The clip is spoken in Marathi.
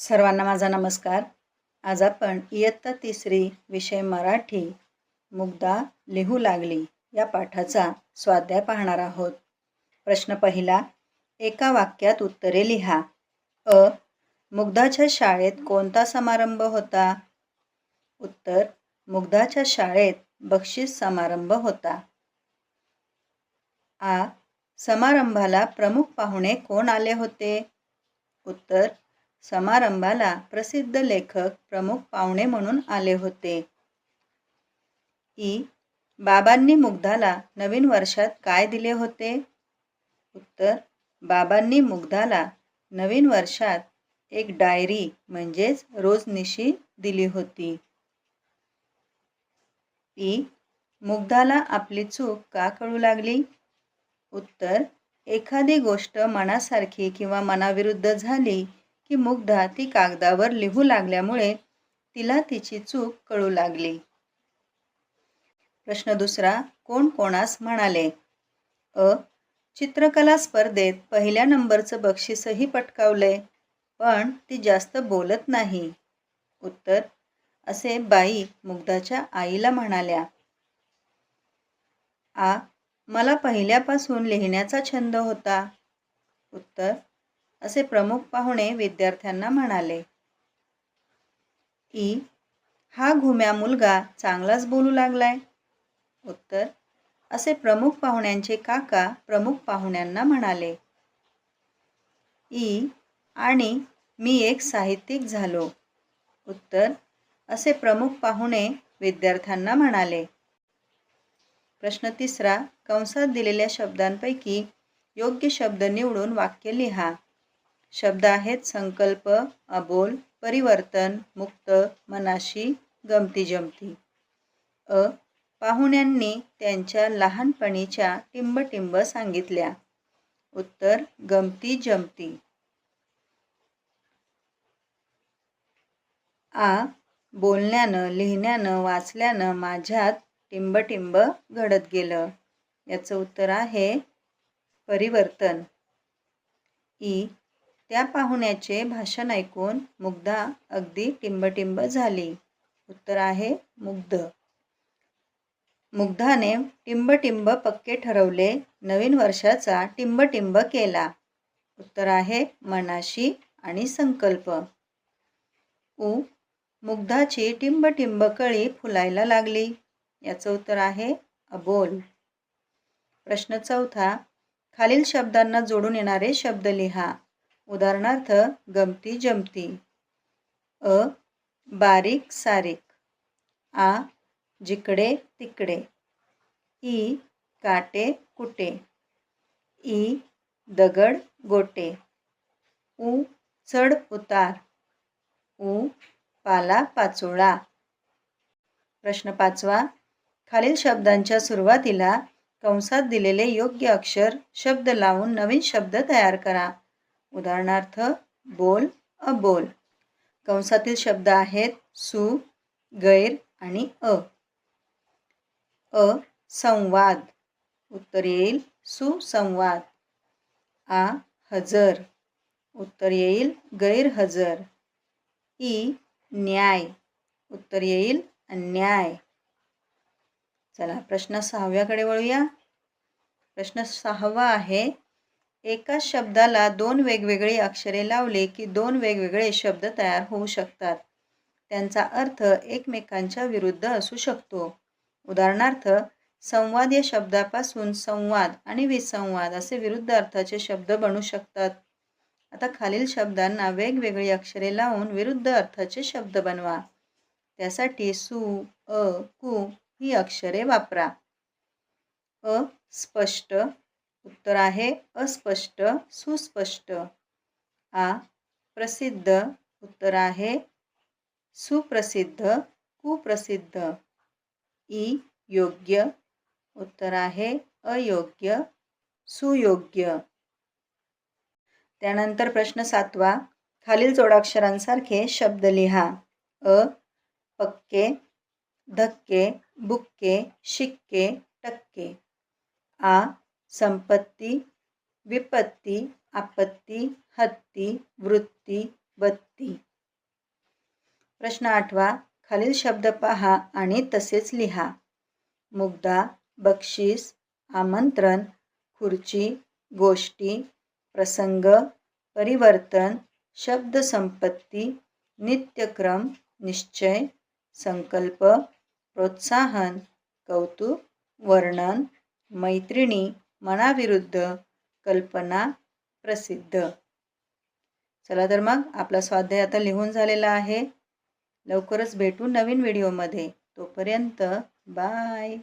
सर्वांना माझा नमस्कार. आज आपण इयत्ता तिसरी विषय मराठी मुग्धा लिहू लागली या पाठाचा स्वाध्याय पाहणार आहोत. प्रश्न पहिला एका वाक्यात उत्तरे लिहा. अ मुग्धाच्या शाळेत कोणता समारंभ होता? उत्तर मुग्धाच्या शाळेत बक्षीस समारंभ होता. आ समारंभाला प्रमुख पाहुणे कोण आले होते? उत्तर समारंभाला प्रसिद्ध लेखक प्रमुख पाहुणे म्हणून आले होते. ई. बाबांनी मुग्धाला नवीन वर्षात काय दिले होते? उत्तर. बाबांनी मुग्धाला नवीन वर्षात एक डायरी म्हणजेच रोजनिशी दिली होती. पी मुग्धाला आपली चूक का कळू लागली? उत्तर. एखादी गोष्ट मनासारखी किंवा मनाविरुद्ध झाली की मुग्धा ती कागदावर लिहू लागल्यामुळे तिला तिची चूक कळू लागली. प्रश्न दुसरा कोण कोणास म्हणाले? अ. चित्रकला स्पर्धेत पहिल्या नंबरचं बक्षीसही पटकावलंय पण ती जास्त बोलत नाही. उत्तर असे बाई मुग्धाच्या आईला म्हणाल्या. आ मला पहिल्यापासून लिहिण्याचा छंद होता. उत्तर असे प्रमुख पाहुणे विद्यार्थ्यांना म्हणाले. ई हा घुम्या मुलगा चांगलाच बोलू लागलाय. उत्तर असे प्रमुख पाहुण्यांचे काका प्रमुख पाहुण्यांना म्हणाले. ई आणि मी एक साहित्यिक झालो. उत्तर असे प्रमुख पाहुणे विद्यार्थ्यांना म्हणाले. प्रश्न तिसरा कंसात दिलेल्या शब्दांपैकी योग्य शब्द निवडून वाक्य लिहा. शब्द आहेत संकल्प अबोल परिवर्तन मुक्त मनाशी गमती जमती. अ. पाहुण्यांनी त्यांच्या लहानपणीच्या टिंबटिंब सांगितल्या. उत्तर गमती जमती. आ. बोलण्यानं लिहिण्यानं वाचल्यानं माझ्यात टिंबटिंब घडत गेलं. याचं उत्तर आहे परिवर्तन. ई. त्या पाहुण्याचे भाषण ऐकून मुग्धा अगदी टिंबटिंब झाली. उत्तर आहे मुग्ध. मुग्धाने टिंबटिंब पक्के ठरवले नवीन वर्षाचा टिंबटिंब केला. उत्तर आहे मनाशी आणि संकल्प. उ. मुग्धाची टिंबटिंब कळी फुलायला लागली. याचं उत्तर आहे अबोल. प्रश्न चौथा. खालील शब्दांना जोडून येणारे शब्द लिहा. उदाहरणार्थ गमती जमती. अ बारीक सारीक. आ जिकडे तिकडे. ई काटे कुटे. ई दगड गोटे. उ चढ उतार. उ पाला पाचोळा. प्रश्न पाचवा. खालील शब्दांच्या सुरुवातीला कंसात दिलेले योग्य अक्षर शब्द लावून नवीन शब्द तयार करा. उदाहरणार्थ बोल अबोल. कंसातील शब्द आहेत सु गैर आणि अ. अ संवाद. उत्तर येईल सुसंवाद. आ हजर. उत्तर येईल गैरहजर. ई न्याय. उत्तर येईल अन्याय. चला प्रश्न सहाव्याकडे वळूया. प्रश्न सहावा आहे एकाच शब्दाला दोन वेगवेगळी अक्षरे लावले की दोन वेगवेगळे शब्द तयार होऊ शकतात. त्यांचा अर्थ एकमेकांच्या विरुद्ध असू शकतो. उदाहरणार्थ संवाद या शब्दापासून संवाद आणि विसंवाद असे विरुद्ध अर्थाचे शब्द बनू शकतात. आता खालील शब्दांना वेगवेगळी अक्षरे लावून विरुद्ध अर्थाचे शब्द बनवा. त्यासाठी सु अ कु ही अक्षरे वापरा. अ स्पष्ट उत्तर आहे अस्पष्ट सुस्पष्ट. आ प्रसिद्ध उत्तर आहे सुप्रसिद्ध कुप्रसिद्ध. ई योग्य. उत्तर आहे अयोग्य सुयोग्य. त्यानंतर प्रश्न सातवा. खालील जोडाक्षरांसारखे शब्द लिहा. अ पक्के धक्के बुक्के शिक्के टक्के. आ संपत्ती विपत्ती आपत्ती हत्ती वृत्ती बत्ती. प्रश्न आठवा. खालील शब्द पहा आणि तसेच लिहा. मुग्धा बक्षीस आमंत्रण खुर्ची गोष्टी प्रसंग परिवर्तन शब्दसंपत्ती नित्यक्रम निश्चय संकल्प प्रोत्साहन कौतुक वर्णन मैत्रिणी मनाविरुद्ध कल्पना प्रसिद्ध. चला तर मग आपला स्वाध्याय आता लिहून झालेला आहे. लवकरच भेटू नवीन व्हिडिओमध्ये. तोपर्यंत बाय.